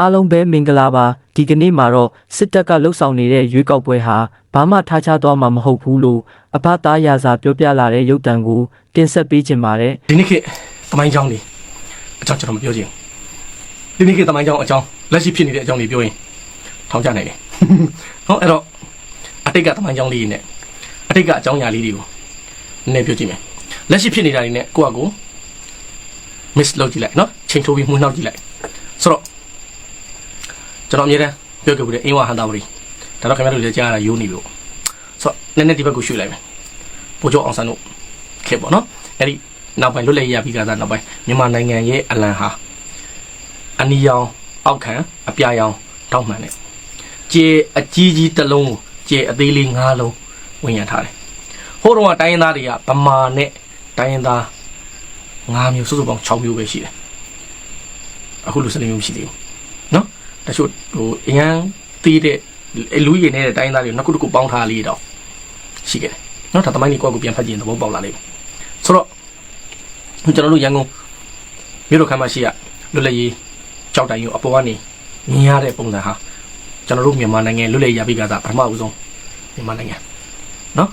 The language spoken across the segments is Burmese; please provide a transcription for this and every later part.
အားလုံးပဲမင်္ဂလာပါဒီကနေ့မှာတော့စစ်တပ်ကလှုပ်ဆောင်နေတဲ့ရွေးကောက်ပွဲဟာဘာမှထားခြားသွားမှာမဟုတ်ဘူးလို့အဘသားရာစာပြောပြလာတဲ့ရုပ်တံကိုတင်ဆက်ပေးခြင်းပါတယ်ဒီနေ့ခေတ်သမိုင်းကြောင်းလေးအကြောင်းကျွန်တော်မပြောချင်ဘူးဒီနေ့ခေတ်သမိုင်းကြောင်းအကြောင်းလက်ရှိဖြစ်နေတဲ့အကြောင်းလေးပြောရင်ထောင်ချနိုင်တယ်ဟောအဲ့တော့အတိတ်ကသမိုင်းကြောင်းလေးတွေနဲ့အတိတ်ကအကြောင်းအရာလေးတွေကိုနည်းနည်းပြောကြည့်မယ်လက်ရှိဖြစ်နေတာတွေနဲ့ကိုယ့်အကို miss လုပ်ကြည့်လိုက်နော်ချိန်ထိုးပြီးမှုနှောက်ကြည့်လိုက်ဆိုတော့ ကျွန်တော်အမြဲတမ်းပြောခဲ့ဘူးတဲ့အင်းဝဟန်တာဝရီဒါတော့ခင်ဗျားတို့လည်းကြားရတာယိုးနေလို့ဆိုတော့နည်းနည်းဒီဘက်ကိုရွှေ့လိုက်မယ်ပိုကျော်အောင်ဆန်းတို့ခေတ်ပေါ့နော်အဲ့ဒီနောက်ပိုင်းလွတ်လပ်ရေးရပြီးကစားနောက်ပိုင်းမြန်မာနိုင်ငံရဲ့အလံဟာအနီရောင်အောက်ခံအပြာရောင်တောက်မှန်တယ်ကျေအကြီးကြီးတစ်လုံးကိုကျေအသေးလေး၅လုံးဝင်ရထားတယ်ဟိုတုန်းကတိုင်းရင်းသားတွေကဗမာနဲ့တိုင်းရင်းသား၅မျိုးစုစုပေါင်း6မျိုးပဲရှိတယ်အခုလူစနေမျိုးမရှိသေးဘူးနော် တချို့ဟိုအရန်သေးတဲ့လူရည်နေတဲ့တိုင်းရင်းသားတွေနှစ်ခုတစ်ခုပေါင်းထားလေးတော့ရှိခဲ့တယ်နော်ဒါသမိုင်းကြီးကိုယ့်ကိုပြန်ဖတ်ကြည့်ရင်သဘောပေါက်လာလိမ့်မယ်ဆိုတော့ကျွန်တော်တို့ရန်ကုန်မြို့တော်ခမ်းမရှိရလွတ်လပ်ရေးကြောက်တိုင်ရုံအပေါ်ကနေမြင်ရတဲ့ပုံစံဟာကျွန်တော်တို့မြန်မာနိုင်ငံလွတ်လပ်ရေးရပြီးကစားပထမဦးဆုံးမြန်မာနိုင်ငံနော်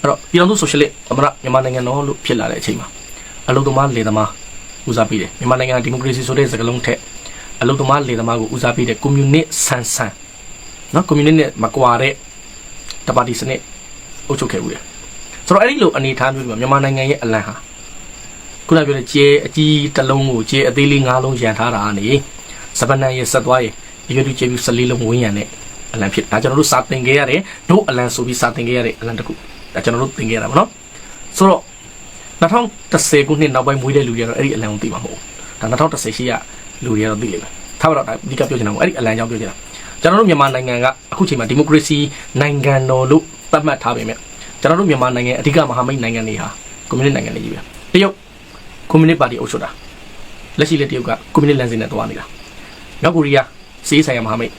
အဲ့တော့ပြည်တော်စုဆိုရှယ်လစ်အမရမြန်မာနိုင်ငံတော်လို့ဖြစ်လာတဲ့အချိန်မှာအလုသမားလေသမားဦးစားပေးတယ်မြန်မာနိုင်ငံဒီမိုကရေစီဆိုတဲ့စကားလုံးထက် အလုသမားလေသမားကိုဦးစားပေးတဲ့ကွန်မြူနစ်ဆန်ဆန်နော်ကွန်မြူနစ်နဲ့မကွာတဲ့တပါတီစနစ်အုပ်ချုပ်ခဲ့ဦးတယ်ဆိုတော့အဲ့ဒီလိုအနေအထားမျိုးတွေမှာမြန်မာနိုင်ငံရဲ့အလံဟာခုနပြောတဲ့ကျဲအကြီးတစ်လုံးကိုကျဲအသေးလေး၅လုံးရန်ထားတာကနေစပနန်ရဲ့ဆက်သွားရဲ့အရွယ်တူကျဲပြီး14လုံးဝင်းရံတဲ့အလံဖြစ်ဒါကျွန်တော်တို့စာသင်ခဲ့ရတယ်တို့အလံဆိုပြီးစာသင်ခဲ့ရတဲ့အလံတစ်ခုဒါကျွန်တော်တို့သင်ခဲ့ရတာပေါ့နော်ဆိုတော့2010ခုနှစ်နောက်ပိုင်းမွေးတဲ့လူတွေကတော့အဲ့ဒီအလံကိုသိမှာမဟုတ်ဘူးဒါ2010ရှိရ လူတွေကတော့သိလိမ့်မယ်ထားပါတော့ဒါအဓိကပြောချင်တာကအဲ့ဒီအလံကြောင့်ပြောချင်တာကျွန်တော်တို့မြန်မာနိုင်ငံကအခုချိန်မှာဒီမိုကရေစီနိုင်ငံတော်လို့သတ်မှတ်ထားပေမဲ့ကျွန်တော်တို့မြန်မာနိုင်ငံအဓိကမဟာမိတ်နိုင်ငံတွေဟာကွန်မြူနစ်နိုင်ငံတွေကြီးပဲတရုတ်ကွန်မြူနစ်ပါတီအုပ်ချုပ်တာလက်ရှိလက်တရုတ်ကကွန်မြူနစ်လမ်းစဉ်နဲ့တွားနေတာမြောက်ကိုရီးယားစီးဆိုင်ရာမဟာမိတ်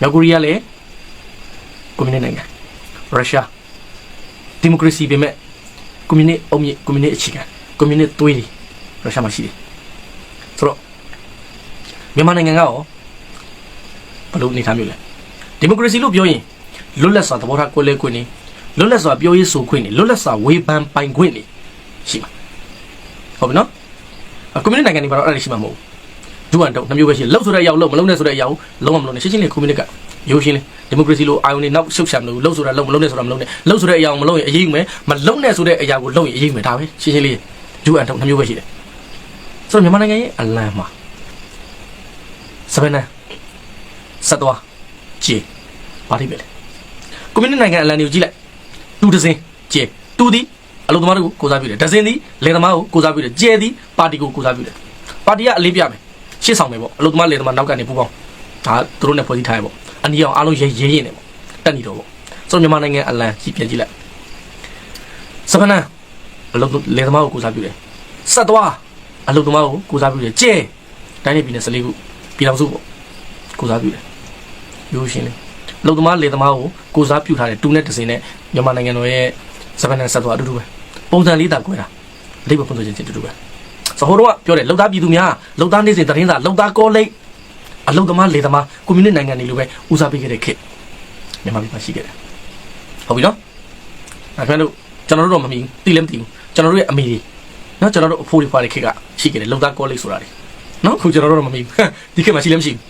မြောက်ကိုရီးယားလည်းကွန်မြူနစ်နိုင်ငံရုရှားဒီမိုကရေစီပေမဲ့ကွန်မြူနစ်အုံမြင့်ကွန်မြူနစ်အခြေခံကွန်မြူနစ်သွေးတွေရုရှားမှာရှိတယ်ဆိုတော့ မြန်မာနိုင်ငံကရောဘယ်လိုအနေထားမျိုးလဲဒီမိုကရေစီလို့ပြောရင်လွတ်လပ်စွာသဘောထားကွဲလဲခွင့်နေလွတ်လပ်စွာပြောရေးဆိုခွင့်နေလွတ်လပ်စွာဝေဖန်ပိုင်ခွင့်နေရှိမှာဟုတ်ပြီနော်အကွန်မြူနစ်နိုင်ငံတွေမှာတော့အဲ့ဒါရှိမှာမဟုတ်ဘူးဒူအန်တော့နှမျိုးပဲရှိတယ်လှုပ်ဆိုတဲ့အရာကိုလှုပ်မလှုပ်နဲ့ဆိုတဲ့အရာကိုလုံးဝမလှုပ်နဲ့ရှင်းရှင်းလေးကွန်မြူနစ်ကရိုးရှင်းလေးဒီမိုကရေစီလိုအာယုန်တွေနောက်ရှုပ်ရှာမလို့လှုပ်ဆိုတာလှုပ်မလှုပ်နဲ့ဆိုတာမလှုပ်နဲ့လှုပ်ဆိုတဲ့အရာကိုမလှုပ်ရင်အရေးယူမယ်မလှုပ်နဲ့ဆိုတဲ့အရာကိုလှုပ်ရင်အရေးယူမယ်ဒါပဲရှင်းရှင်းလေးဒူအန်တော့နှမျိုးပဲရှိတယ်ဆိုတော့မြန်မာနိုင်ငံရဲ့အလံမှာ စပယ်နန်ဆက်သွားဂျေဘာတိပဲလဲကွန်မြူနစ်နိုင်ငံအလံတွေကိုကြည့်လိုက်တူတစ်စင်းဂျေတူသည်အလုပ်သမားတွေကိုကိုစားပြုတယ်ဒဇင်သည်လယ်သမားကိုကိုစားပြုတယ်ကျဲသည်ပါတီကိုကိုစားပြုတယ်ပါတီကအလေးပြမယ်ရှေ့ဆောင်မယ်ပေါ့အလုပ်သမားလယ်သမားနောက်ကနေပူပေါင်းဒါသူတို့နဲ့ဖွဲ့စည်းထားရပေါ့အနီအောင်အားလုံးရဲရဲရင်နေပေါ့တက်နေတော့ပေါ့ဆိုတော့မြန်မာနိုင်ငံအလံကြည့်ပြန်ကြည့်လိုက်စပနန်အလုပ်လယ်သမားကိုကိုစားပြုတယ်ဆက်သွားအလုပ်သမားကိုကိုစားပြုတယ်ကျဲတိုင်းနေပြည်နယ်14ခု ပြည်တော်စုပေါ့ကိုစားပြုတယ်ရိုးရှင်းလေးအလုပ်သမားလယ်သမားကိုကိုစားပြုထားတယ်တူနဲ့ဒဇင်နဲ့မြန်မာနိုင်ငံတော်ရဲ့စပနန်ဆက်သွားအတူတူပဲပုံစံလေးတာကွဲတာအလေးပဲပုံစံချင်းချင်းတူတူပဲဆိုဟိုတော့ကပြောတယ်လုံသားပြည်သူများလုံသားနေစဉ်တရင်သာလုံသားကောလိပ်အလုံသမားလေသမားကွန်မြူနစ်နိုင်ငံတွေလိုပဲဦးစားပေးခဲ့တဲ့ခေတ်မြန်မာပြည်မှာရှိခဲ့တယ်ဟုတ်ပြီနော်အဲ့ဒါတို့ကျွန်တော်တို့တော့မမီဘူးသိလည်းမသိဘူးကျွန်တော်တို့ရဲ့အမေတွေနော်ကျွန်တော်တို့အဖိုးတွေဖွာတဲ့ခေတ်ကရှိခဲ့တယ်လုံသားကောလိပ်ဆိုတာတွေ နော်အခုကျွန်တော်တို့တော့မမီဘူးဒီခေတ်မှာရှိလည်းမရှိဘူး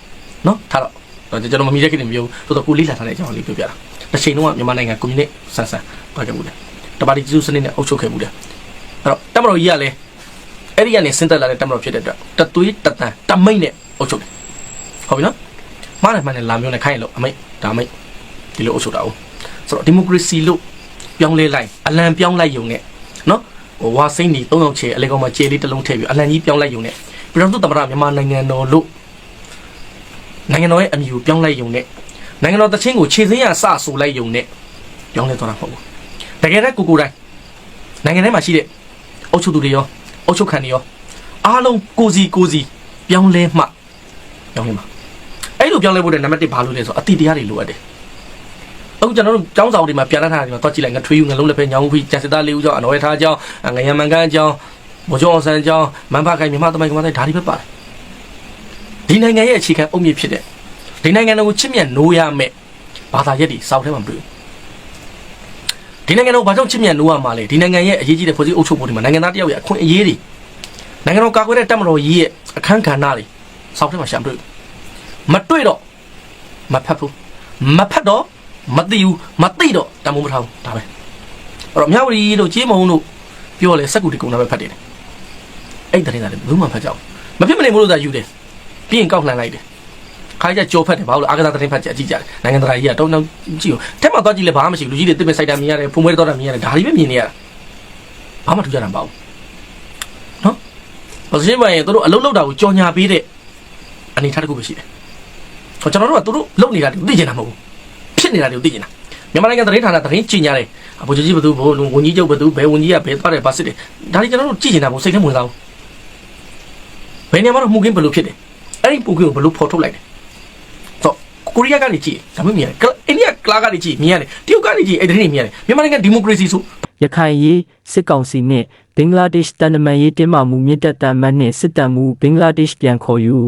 နော်ထားတော့ကျွန်တော်မမီတဲ့ခေတ်တွေမပြောဘူးတော်တော်ကိုလေးလာထားတဲ့အကြောင်းလေးပြောပြတာတစ်ချိန်လုံးကမြန်မာနိုင်ငံကွန်မြူနစ်ဆန်ဆန်ပတ်ခဲ့မှုတယ်တပါတီကျေးဇူးစနစ်နဲ့အုပ်ချုပ်ခဲ့မှုတယ်အဲ့တော့တမတော်ကြီးကလည်းအဲ့ဒီကနေဆင်းသက်လာတဲ့တမတော်ဖြစ်တဲ့အတွက်တသွေးတတန်တမိတ်နဲ့အုပ်ချုပ်တယ်ဟုတ်ပြီနော်မားတယ်မှန်တယ်လာမျိုးနဲ့ခိုင်းရလို့အမိတ်ဒါအမိတ်ဒီလိုအုပ်ချုပ်တာ哦ဆိုတော့ဒီမိုကရေစီလို့ပြောင်းလဲလိုက်အလံပြောင်းလိုက်ယုံနဲ့နော်ဟိုဝါစိမ့်နေ၃ယောက်ချေအလေကောင်မှာခြေလေးတစ်လုံးထည့်ပြီးအလံကြီးပြောင်းလိုက်ယုံနဲ့ ပြည်တော်စုသမ္မတမြန်မာနိုင်ငံတော်လို့နိုင်ငံတော်ရဲ့အမည်ကိုပြောင်းလိုက်ယုံနဲ့နိုင်ငံတော်တချင်းကိုခြေစင်းရစဆိုလိုက်ယုံနဲ့ပြောင်းလဲသွားတာမဟုတ်ဘူးတကယ်တမ်းကိုကိုယ်တိုင်နိုင်ငံထဲမှာရှိတဲ့အုပ်ချုပ်သူတွေရောအုပ်ချုပ်ခံတွေရောအားလုံးကိုစီကိုစီပြောင်းလဲမှပြောင်းလဲမှာအဲ့လိုပြောင်းလဲဖို့တဲ့နံပါတ်1ဘာလို့လဲဆိုတော့အတိတရားတွေလိုအပ်တယ်အခုကျွန်တော်တို့ကျောင်းဆောင်တွေမှာပြန်လာထားတာတွေမှာတွက်ကြည့်လိုက်ငါထွေးယူငါလုံးလက်ဖက်ညောင်းဖီးကျန်စစ်သားလေးဦးကြောင့်အနော်ရထားကြောင်းငရံမန်ကန်းကြောင်း ဘောကျော်အောင်ဆန်းကြောင်းမန်ဖခိုင်မြမသမိုင်းကမတိုင်းဒါတွေပဲပါတယ်ဒီနိုင်ငံရဲ့အခြေခံအုတ်မြစ်ဖြစ်တဲ့ဒီနိုင်ငံတော်ကိုချစ်မြတ်နိုးရမယ်ဘာသာရက်တွေစောက်ထဲမှာမတွေ့ဘူးဒီနိုင်ငံတော်ဘာကြောင့်ချစ်မြတ်နိုးရမှာလဲဒီနိုင်ငံရဲ့အရေးကြီးတဲ့ဖွဲ့စည်းအုပ်ချုပ်ပုံတွေမှာနိုင်ငံသားတယောက်ရဲ့အခွင့်အရေးတွေနိုင်ငံတော်ကာကွယ်တဲ့တပ်မတော်ကြီးရဲ့အခန်းကဏ္ဍတွေစောက်ထဲမှာရှာမတွေ့ဘူးမတွေ့တော့မဖတ်ဘူးမဖတ်တော့မသိဘူးမသိတော့တမိုးမထောင်ဒါပဲအဲ့တော့မြဝတီတို့ကြေးမုံတို့ပြောလဲစက်ကူတီကုံတာပဲဖတ်တယ် အဲ့တရင်သားလည်းဘယ်သူမှဖတ်ကြအောင်မဖြစ်မနေမလို့သာယူတယ်ပြီးရင်ကောက်လှန်လိုက်တယ်ခါကြကြောဖတ်တယ်ဘာလို့အာကစားတရင်ဖတ်ကြအကြည့်ကြတယ်နိုင်ငံတကာကြီးကတုံးတုံးကြည့်ကိုတက်မှသွားကြည့်လဲဘာမှမရှိဘူးလူကြီးတွေတစ်ပင်စိုက်တာမြင်ရတယ်ဖုံမွေးတော့တာမြင်ရတယ်ဒါတွေပဲမြင်နေရတာဘာမှထူးကြတာမပေါ့နော်ဘာလို့ရှင်းပါရင်တို့အလုံးလောက်တာကိုကြော်ညာပေးတဲ့အနေထားတစ်ခုပဲရှိတယ်ဟောကျွန်တော်တို့ကတို့လုံနေတာတွေသိကျင်တာမဟုတ်ဘူးဖြစ်နေတာတွေကိုသိကျင်တာမြန်မာနိုင်ငံသတင်းဌာနသတင်းကြင်ညာတယ်အဘိုးကြီးဘသူဘိုးဝန်ကြီးချုပ်ဘသူဘယ်ဝန်ကြီးကဘယ်သွားတယ်ဘာစစ်တယ်ဒါတွေကျွန်တော်တို့ကြည့်ကျင်တာမဟုတ်စိတ်ထဲဝင်စားဘူး ဘယ်နေရာမှာတော့မှုကင်းဘယ်လိုဖြစ်တယ်အဲ့ဒီပုံကင်းကိုဘယ်လိုဖော်ထုတ်လိုက်တယ်ဆိုကိုရီးယားကနေကြည့်ဒါမှမမြင်ရတယ်အိန္ဒိယကလာကနေကြည့်မြင်ရတယ်တရုတ်ကနေကြည့်အဲ့ဒီနေမြင်ရတယ်မြန်မာနိုင်ငံဒီမိုကရေစီဆိုရခိုင်ရေးစစ်ကောင်စီနှင့်ဘင်္ဂလားဒေ့ရှ်တန်တမန်ရေးတင်းမာမှုမြင့်တက်တမ်းမှတ်နှင့်စစ်တပ်မှုဘင်္ဂလားဒေ့ရှ်ပြန်ခေါ်ယူ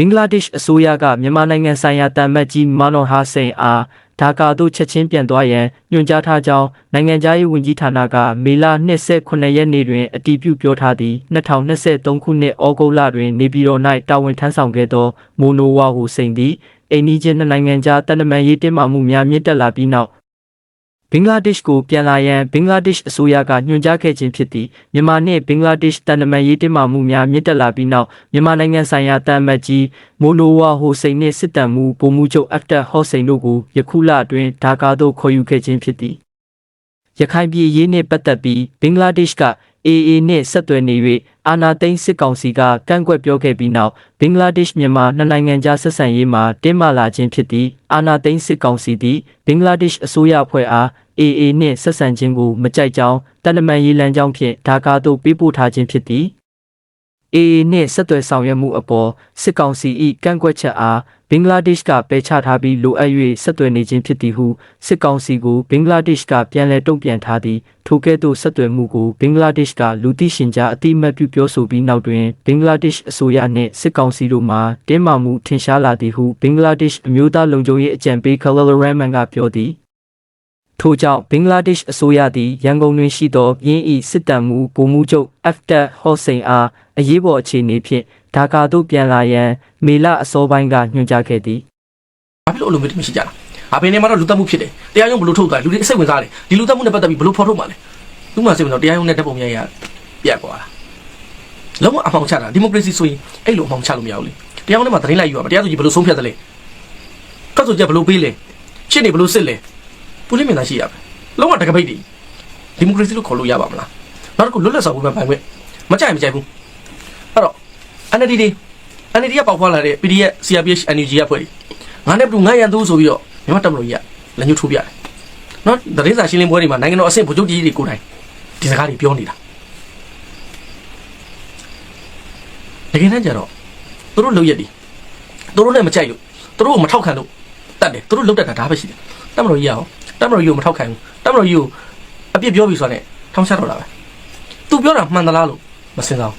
ဘင်္ဂလားဒေ့ရှ်အစိုးရကမြန်မာနိုင်ငံဆိုင်ရာတန်မတ်ကြီးမာနော်ဟာစိန်အားဒါကာသို့ချက်ချင်းပြန်သွားရန်ညွှန်ကြားထားကြောင်းနိုင်ငံသားရေးဝန်ကြီးဌာနကမေလ29ရက်နေ့တွင်အတည်ပြုပြောထားသည်2023ခုနှစ်ဩဂုတ်လတွင်နေပြည်တော်၌တာဝန်ထမ်းဆောင်ခဲ့သောမိုနိုဝါဟူစိန်သည်အိန္ဒိချင်းနှစ်နိုင်ငံကြားတန်တမန်ရေးတင်းမာမှုများမြင့်တက်လာပြီးနောက် ဘင်္ဂလားဒေ့ရှ်ကိုပြန်လာရန်ဘင်္ဂလားဒေ့ရှ်အစိုးရကညွှန်ကြားခဲ့ခြင်းဖြစ်သည်မြန်မာနှင့်ဘင်္ဂလားဒေ့ရှ်တန်တမန်ရေးတင်မာမှုများမြင့်တက်လာပြီးနောက်မြန်မာနိုင်ငံဆိုင်ရာတန်မတ်ကြီးမိုနိုဝါဟိုစိန်နှင့်စစ်တမ်းမှုပုံမှုချုပ်အက်တာဟော့စိန်တို့ကိုယခုလအတွင်းဒါကာသို့ခေါ်ယူခဲ့ခြင်းဖြစ်သည် ရခိုင်ပြည်ရေးနှင့်ပတ်သက်ပြီးဘင်္ဂလားဒေ့ရှ်က AA နှင့်ဆက်သွယ်နေ၍အာနာသိန်းစစ်ကောင်စီကကန့်ကွက်ပြောခဲ့ပြီးနောက်ဘင်္ဂလားဒေ့ရှ်မြန်မာနှစ်နိုင်ငံကြားဆက်ဆံရေးမှာတင်းမာလာခြင်းဖြစ်သည်အာနာသိန်းစစ်ကောင်စီသည်ဘင်္ဂလားဒေ့ရှ်အစိုးရအဖွဲ့အား AA နှင့်ဆက်ဆံခြင်းကိုမကြိုက်ကြောင်းတန်တမန်ရေးလမ်းကြောင်းဖြင့်ဒါကာသို့ပေးပို့ထားခြင်းဖြစ်သည် AA နှင့်ဆက်သွယ်ဆောင်ရွက်မှုအပေါ်စစ်ကောင်စီ၏ကန့်ကွက်ချက်အားဘင်္ဂလားဒေ့ရှ်ကပယ်ချထားပြီးလိုအပ်၍ဆက်သွယ်နေခြင်းဖြစ်သည်ဟုစစ်ကောင်စီကိုဘင်္ဂလားဒေ့ရှ်ကပြန်လည်တုံ့ပြန်ထားသည်ထိုကဲ့သို့ဆက်သွယ်မှုကိုဘင်္ဂလားဒေ့ရှ်ကလူသိရှင်ကြားအတိအမှတ်ပြုပြောဆိုပြီးနောက်တွင်ဘင်္ဂလားဒေ့ရှ်အစိုးရနှင့်စစ်ကောင်စီတို့မှတင်းမာမှုထင်ရှားလာသည်ဟုဘင်္ဂလားဒေ့ရှ်အမျိုးသားလုံခြုံရေးအကြံပေးခလလရမ်မန်ကပြောသည် ထို့ကြောင့်ဘင်္ဂလားဒေ့ရှ်အစိုးရသည်ရန်ကုန်တွင်ရှိသောပြင်းဤစစ်တမ်းမှုဗိုလ်မှူးချုပ်အဖ်တာဟော့စိန်အားအရေးပေါ်အခြေအနေဖြင့်ဒါကာသို့ပြန်လာရန်မေလအစောပိုင်းကညွှန်ကြားခဲ့သည်ဘာဖြစ်လို့အလိုမျိုးမရှိကြလား။အဘယ်နေမှာတော့လူတက်မှုဖြစ်တယ်။တရားရုံးဘလို့ထုတ်သွားလူတွေအစိတ်ဝင်စားတယ်။ဒီလူတက်မှုနဲ့ပတ်သက်ပြီးဘလို့ဖော်ထုတ်မှာလဲ။သူမှစိတ်ဝင်တော့တရားရုံးနဲ့တပ်ပုံများရပြတ်သွားတာ။လုံးဝအမှောင်ချတာဒီမိုကရေစီဆိုရင်အဲ့လိုအမှောင်ချလို့မရဘူးလေ။တရားရုံးထဲမှာသတင်းလိုက်ယူရမှာတရားသူကြီးဘလို့ဆုံးဖြတ်တယ်လဲ။ကတ်ဆိုချက်ဘလို့ပေးလဲ။ရှင်းနေဘလို့စစ်လဲ။ ပူလိမင်သားရှိရမယ်။လုံးဝတကပိတ်ဒီဒီမိုကရေစီလို့ခေါ်လို့ရပါမလား။နောက်တစ်ခုလွတ်လပ်စွာဝေဖန်ပိုင်ခွင့်မကြိုက်မကြိုက်ဘူး။အဲ့တော့ NLD တွေ NLD ကပေါက်ဖွာလာတဲ့ PDF CRPH NUG ကဖွဲ့တယ်ငါနဲ့ဘလူငါရန်သူဆိုပြီးတော့မြန်မာတပ်မတော်ကြီးကလက်ညှိုးထိုးပြတယ်နော်သတင်းစာရှင်းလင်းပွဲတွေမှာနိုင်ငံတော်အဆင့်ဗိုလ်ချုပ်ကြီးတွေကိုယ်တိုင်ဒီစကားတွေပြောနေတာတကယ်တမ်းကျတော့သူတို့လုံရက်ဒီသူတို့လည်းမကြိုက်လို့သူတို့ကိုမထောက်ခံလို့ တတ်တယ်သူတို့လုံတတ်တာဒါပဲရှိတယ်တပ်မတော်ကြီးကရောတပ်မတော်ကြီးကိုမထောက်ခံဘူးတပ်မတော်ကြီးကိုအပြစ်ပြောပြီးဆိုတော့ ਨੇ ထောင်ချတော့တာပဲသူပြောတာမှန်သလားလို့မစင်စားဘူး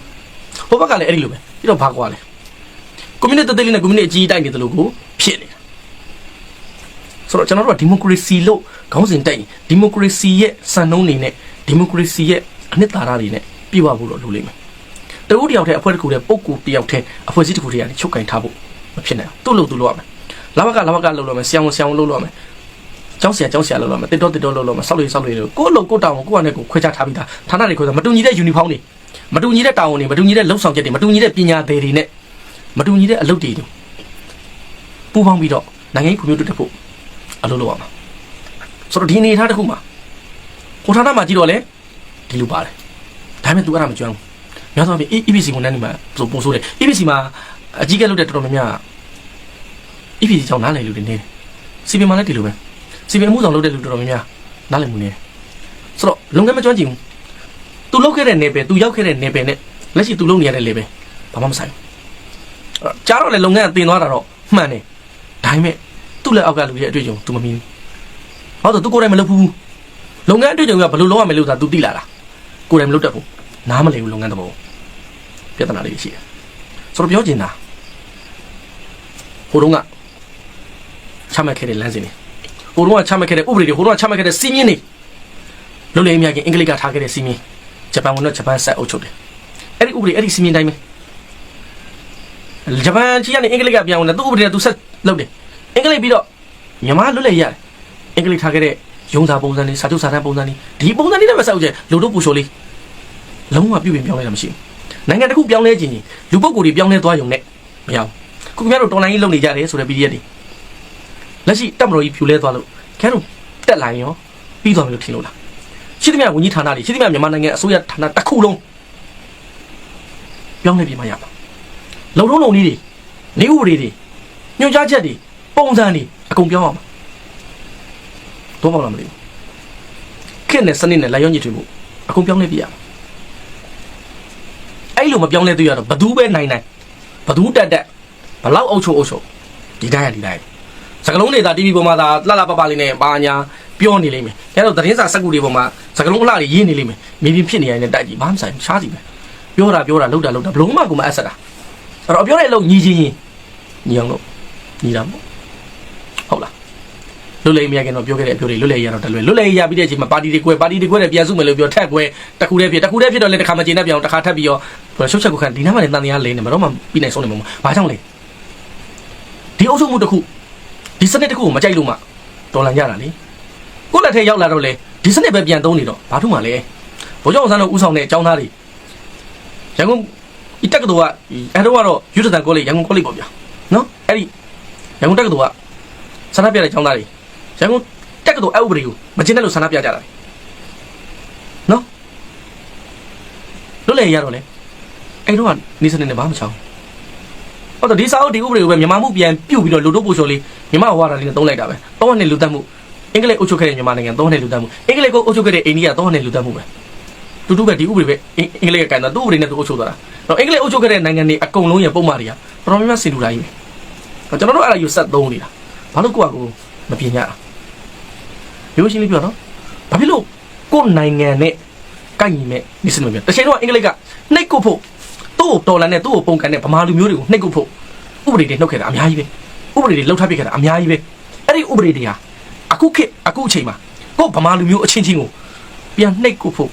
ဟိုဘက်ကလည်းအဲ့ဒီလိုပဲပြီးတော့ဘာကွာလဲကွန်မြူနတီတေးလေးနဲ့ကွန်မြူနတီအကြီးတိုက်နေတယ်လို့ကိုဖြစ်နေတာဆိုတော့ကျွန်တော်တို့ကဒီမိုကရေစီလို့ခေါင်းစဉ်တိုက်ရင်ဒီမိုကရေစီရဲ့စံနှုန်းတွေနဲ့ဒီမိုကရေစီရဲ့အနှစ်သာရတွေနဲ့ပြည့်ဝဖို့တော့လိုလိမ့်မယ်တဦးတယောက်တည်းအဖွဲ့တစ်ခုတည်းပုံကူတယောက်တည်းအဖွဲ့အစည်းတစ်ခုတည်းကနေချုပ်ကင်ထားဖို့မဖြစ်နိုင်ဘူးသူ့လို့သူ့လို့ရမယ် လာဘကလာဘကလှုပ်လို့မယ်ဆရာဝန်ဆရာဝန်လှုပ်လို့ရမယ်ကျောင်းဆရာကျောင်းဆရာလှုပ်လို့ရမယ်တစ်တော့တစ်တော့လှုပ်လို့ရမယ်ဆောက်လို့ဆောက်လို့လို့ကိုယ့်လို့ကိုယ့်တောင်းကိုကိုယ့်အနေကိုခွဲခြားထားပြီးသားဌာနတွေခွဲခြားမတူညီတဲ့ယူနီဖောင်းတွေမတူညီတဲ့တာဝန်တွေမတူညီတဲ့လုံဆောင်ချက်တွေမတူညီတဲ့ပညာသည်တွေနဲ့မတူညီတဲ့အလုပ်တွေပူးပေါင်းပြီးတော့နိုင်ငံရေးဖွံ့ဖြိုးတိုးတက်ဖို့အလုပ်လုပ်ရမှာဆိုတော့ဒီအနေအထားတစ်ခုမှာဟိုဌာနမှာကြည့်တော့လေဒီလိုပါတယ်ဒါပေမဲ့ तू အဲ့ဒါမကြွမ်းဘူးများသောအားဖြင့် EPC ကိုနန်းနေမှာဆိုပုံဆိုးတယ် EPC မှာအကြီးကဲလုပ်တဲ့တော်တော်များများ EPC ကြောင့်နားလည်လူတွေနေတယ် CP မှာလည်းဒီလိုပဲ CP အမှုဆောင်လုပ်တဲ့လူတော်တော်များများနားလည်မှုနေတယ်ဆိုတော့လုပ်ငန်းမကျွမ်းကျင်ဘူး तू လုပ်ခဲ့တဲ့နယ်ပယ် तू ရောက်ခဲ့တဲ့နယ်ပယ်နဲ့လက်ရှိ तू လုပ်နေရတဲ့ level ဘာမှမဆိုင်ဘူးအဲ့တော့ကြားတော့လေလုပ်ငန်းအတင်သွားတာတော့မှန်တယ်ဒါပေမဲ့သူ့လက်အောက်ကလူရဲ့အတွေ့အကြုံ तू မမြင်ဘူးဟောတော့ तू ကိုယ်တိုင်မလုပ်ဘူးလုပ်ငန်းအတွေ့အကြုံကဘယ်လိုလုပ်ရမလဲလို့သာ तू သိလာတာကိုယ်တိုင်မလုပ်တတ်ဘူးနားမလည်ဘူးလုပ်ငန်းသဘောပြဿနာလေးရှိတယ်ဆိုတော့ပြောချင်တာ ဟိုတုန်းက ချမှတ်ခဲ့တဲ့လမ်းစဉ်တွေဟိုတုန်းကချမှတ်ခဲ့တဲ့ဥပဒေတွေဟိုတုန်းကချမှတ်ခဲ့တဲ့စီမင်းတွေလွတ်လပ်ရေးများခင်အင်္ဂလိပ်ကထားခဲ့တဲ့စီမင်းဂျပန်ကတော့ဂျပန်ဆက်အုပ်ချုပ်တယ်အဲ့ဒီဥပဒေအဲ့ဒီစီမင်းတိုင်းပဲဂျပန်ကြီးကနေအင်္ဂလိပ်ကပြန်ဝင်တယ်သူ့ဥပဒေကသူဆက်လုပ်တယ်အင်္ဂလိပ်ပြီးတော့မြန်မာလွတ်လပ်ရတယ်အင်္ဂလိပ်ထားခဲ့တဲ့ရုံးစာပုံစံတွေစာချုပ်စာတမ်းပုံစံတွေဒီပုံစံတွေနဲ့ပဲစောက်ကြလူတို့ပူရှိုလေးလုံးဝပြုပြင်ပြောင်းလဲတာမရှိဘူးနိုင်ငံတစ်ခုပြောင်းလဲခြင်းလူပုဂ္ဂိုလ်တွေပြောင်းလဲသွားရုံနဲ့မရဘူးခုခင်ဗျားတို့တော်လိုင်းကြီးလုပ်နေကြတယ်ဆိုတဲ့ PDF တွေ လက်ရှိတက်မတော်ကြီးဖြူလဲသွားလို့ခင်ဗျားတို့တက်လာရင်ရောပြီးသွားပြီလို့ထင်လို့လားရှိသမျှဝန်ကြီးဌာနတွေရှိသမျှမြန်မာနိုင်ငံအစိုးရဌာနတစ်ခုလုံးပြောင်းလဲပြင်မရပါလုံလုံးလုံးကြီးတွေနေဥပဒေတွေညွှန်ကြားချက်တွေပုံစံတွေအကုန်ပြောင်းအောင်ပါတော့ပေါ့လားမသိဘူးခက်နဲ့စနစ်နဲ့လာရောညစ်ထွေးမှုအကုန်ပြောင်းလဲပြရမှာအဲ့လိုမပြောင်းလဲတွေ့ရတော့ဘသူပဲနိုင်နိုင်ဘသူတက်တက်ဘလောက်အုပ်ချုပ်အုပ်ချုပ်ဒီတိုင်းရဒီတိုင်း စကလုံးတွေသာ TV ပေါ်မှာသာလှလှပပလေးနဲ့ပါညာပြောနေလိမ့်မယ်။အဲတော့သတင်းစာစက်ကူတွေပေါ်မှာစကလုံးအလှတွေရေးနေလိမ့်မယ်။မင်းပြဖြစ်နေရတဲ့တိုက်ကြီးဘာမှမဆိုင်ဘူးရှားစီပဲ။ပြောတာပြောတာလှုပ်တာလှုပ်တာဘလုံးမကူမအဆက်တာ။အဲ့တော့ပြောတဲ့အလုပ်ညီချင်းရင်ညီအောင်လို့ညီတာပေါ့။ဟုတ်လား။လွတ်လပ်ရေးမရခင်တော့ပြောခဲ့တဲ့အပြောတွေလွတ်လပ်ရေးရတော့တလွယ်လွတ်လပ်ရေးရပြီးတဲ့အချိန်မှာပါတီတွေကွဲပါတီတွေကွဲတယ်ပြန်စုမယ်လို့ပြောထက်ကွဲတစ်ခုတည်းဖြစ်တစ်ခုတည်းဖြစ်တော့လည်းတစ်ခါမှကျင်းတတ်ပြန်အောင်တစ်ခါထပ်ပြီးတော့ရှုပ်ချက်ကိုခံဒီနားမှာလည်းတန်တရားလေးနေမတော့မှပြီးနိုင်ဆုံးနေမှာဘာကြောင့်လဲဒီအုပ်စုမှုတစ်ခု ဒီစနစ်တစ်ခုကိုမကြိုက်လို့မှတော်လန်ကြတာလေကိုယ့်လက်ထဲရောက်လာတော့လေဒီစနစ်ပဲပြန်သုံးနေတော့ဘာထူးမှလဲဘိုးကျောင်းဆန်းတို့ဥဆောင်တဲ့အကြောင်းသားတွေရန်ကုန်ဒီတက္ကသိုလ်ကအဲတော့ကတော့ယူဒတန်ကောလိပ်ရန်ကုန်ကောလိပ်ပေါ့ဗျာနော်အဲ့ဒီရန်ကုန်တက္ကသိုလ်ကဆန္ဒပြတဲ့အကြောင်းသားတွေရန်ကုန်တက္ကသိုလ်အဥပဒေကိုမကျင်းတဲ့လို့ဆန္ဒပြကြတာလေနော်လွတ်လည်ရတော့လေအဲ့တော့ကနေစနစ်နဲ့ဘာမှမချောင်းဟုတ်တော့ဒီစာအုပ်ဒီဥပဒေကိုပဲမြန်မာမှုပြန်ပြုတ်ပြီးတော့လူတို့ပို့ချော်လေး မြန်မာဝါဒလေးနဲ့သုံးလိုက်တာပဲသုံးနှစ်လူသက်မှုအင်္ဂလိပ်အုပ်ချုပ်ခဲ့တဲ့မြန်မာနိုင်ငံသုံးနှစ်လူသက်မှုအင်္ဂလိပ်ကိုအုပ်ချုပ်ခဲ့တဲ့အိန္ဒိယသုံးနှစ်လူသက်မှုပဲတူတူပဲဒီဥပဒေပဲအင်အင်္ဂလိပ်ကကန်တာသူ့ဥပဒေနဲ့သူအုပ်ချုပ်သွားတာတော့အင်္ဂလိပ်အုပ်ချုပ်ခဲ့တဲ့နိုင်ငံတွေအကုန်လုံးရဲ့ပုံမှန်တွေကတော်တော်များများစင်တူတိုင်းပဲတော့ကျွန်တော်တို့အဲ့ဒါယူဆက်သုံးနေတာဘာလို့ကိုယ့်အကူမပြင်ကြတာရိုးရှင်းလေးပြောနော်ဘာဖြစ်လို့ကိုယ့်နိုင်ငံနဲ့ကိုက်ညီမဲ့နေစနစ်မပြတစ်ချိန်တော့အင်္ဂလိပ်ကနှိတ်ကုတ်ဖို့သူ့ကိုတော်လန်နဲ့သူ့ကိုပုံကန်တဲ့ဗမာလူမျိုးတွေကိုနှိတ်ကုတ်ဖို့ဥပဒေတွေနှုတ်ခဲ့တာအများကြီးပဲ ဥပဒေတွေလှုပ်ထပ်ပြခဲ့တာအများကြီးပဲအဲ့ဒီဥပဒေတွေဟာအခုခေတ်အခုအချိန်မှာကိုယ့်ဗမာလူမျိုးအချင်းချင်းကိုပြန်နှိတ်ကုတ်ဖို့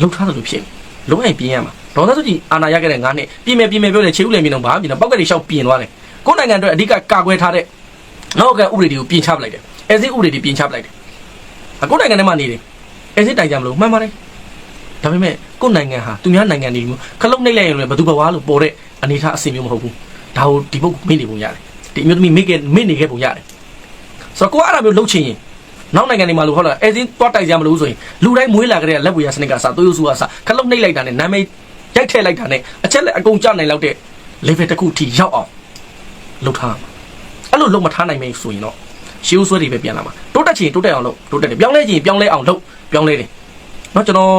လှုပ်ထားတယ်လို့ဖြစ်နေလုံးဝပြင်ရမှာဒေါ်သားစုကြည်အာနာရခဲ့တဲ့ငါးနှစ်ပြင်မယ်ပြင်မယ်ပြောတယ်ခြေဥလည်းမြင်တော့ဘာပြင်တော့ပောက်ကလေးရှောက်ပြင်သွားတယ်ကိုယ့်နိုင်ငံအတွက်အဓိကကာကွယ်ထားတဲ့နောက်ကဥပဒေတွေကိုပြင်ချပလိုက်တယ်အဲစစ်ဥပဒေတွေပြင်ချပလိုက်တယ်အခုနိုင်ငံထဲမှာနေတယ်အဲစစ်တိုင်ကြမလို့မှန်ပါတယ်ဒါပေမဲ့ကိုယ့်နိုင်ငံဟာသူများနိုင်ငံတွေမျိုးခလုတ်နှိပ်လိုက်ရင်လည်းဘယ်သူဘဝလို့ပေါ်တဲ့အနေထားအဆင်မျိုးမဟုတ်ဘူးဒါကိုဒီပုတ်မိနေပုံရတယ် ဒီအမျိုးသမီးမိခဲ့မိနေခဲ့ပုံရတယ်ဆိုတော့ကိုကအဲ့လိုမျိုးလှုပ်ချင်ရင်နောက်နိုင်ငံတွေမှာလို့ဟုတ်လားအဲစင်းတွားတိုက်ကြမလို့ဆိုရင်လူတိုင်းမွေးလာကြတဲ့လက်ပွေရစနစ်ကစသွေးဆူကစခလုတ်နှိပ်လိုက်တာနဲ့နာမည်ရိုက်ထည့်လိုက်တာနဲ့အချက်လက်အကုန်ကျနိုင်လောက်တဲ့ level တစ်ခုထိရောက်အောင်လုပ်ထားမှာအဲ့လိုလုပ်မထားနိုင်မယ်ဆိုရင်တော့ရှေးဦးဆွဲတွေပဲပြန်လာမှာတိုးတက်ချင်တိုးတက်အောင်လုပ်တိုးတက်တယ်ပြောင်းလဲချင်ပြောင်းလဲအောင်လုပ်ပြောင်းလဲတယ်เนาะကျွန်တော်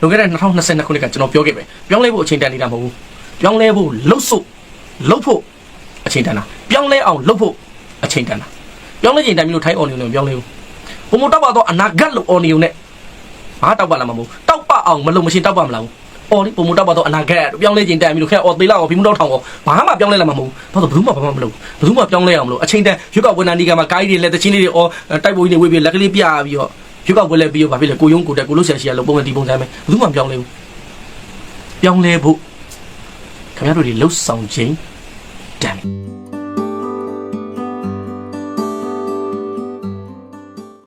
လွန်ခဲ့တဲ့2022ခုနှစ်ကကျွန်တော်ပြောခဲ့ပဲပြောင်းလဲဖို့အချိန်တန်နေတာမဟုတ်ဘူးပြောင်းလဲဖို့လှုပ်စို့လှုပ်ဖို့ အချိန်တန်တာပြောင်းလဲအောင်လှုပ်ဖို့အချိန်တန်တာပြောင်းလဲချင်တန်ပြီးလို့ထိုင်းအော်နေလို့ပြောင်းလဲဘူးဘုံမတောက်ပါတော့အနာဂတ်လို့အော်နေုံနဲ့ဘာတောက်ပါလာမှာမဟုတ်တောက်ပအောင်မလုံမရှင်တောက်ပါမလားဘူးအော်လေဘုံမတောက်ပါတော့အနာဂတ်ပြောင်းလဲချင်တန်ပြီးလို့ခဲအော်သေးလောက်ဘီမတောက်ထောင်ကောဘာမှပြောင်းလဲလာမှာမဟုတ်ဘူးဘာလို့ဘယ်သူမှဘာမှမလုပ်ဘယ်သူမှပြောင်းလဲအောင်မလုပ်အချိန်တန်ရွက်ကဝန်ထမ်းဒီကမှာကားကြီးတွေလက်သချင်းလေးတွေအော်တိုက်ပိုးကြီးတွေဝေးပြီးလက်ကလေးပြပြီးတော့ရွက်ကပွဲလဲပြီးတော့ဘာဖြစ်လဲကိုယုံကိုတက်ကိုလို့ဆရာရှိရလို့ပုံမှန်ဒီပုံစံပဲဘယ်သူမှပြောင်းလဲဘူးပြောင်းလဲဖို့ခင်ဗျားတို့တွေလှုပ်ဆောင်ခြင်း တန်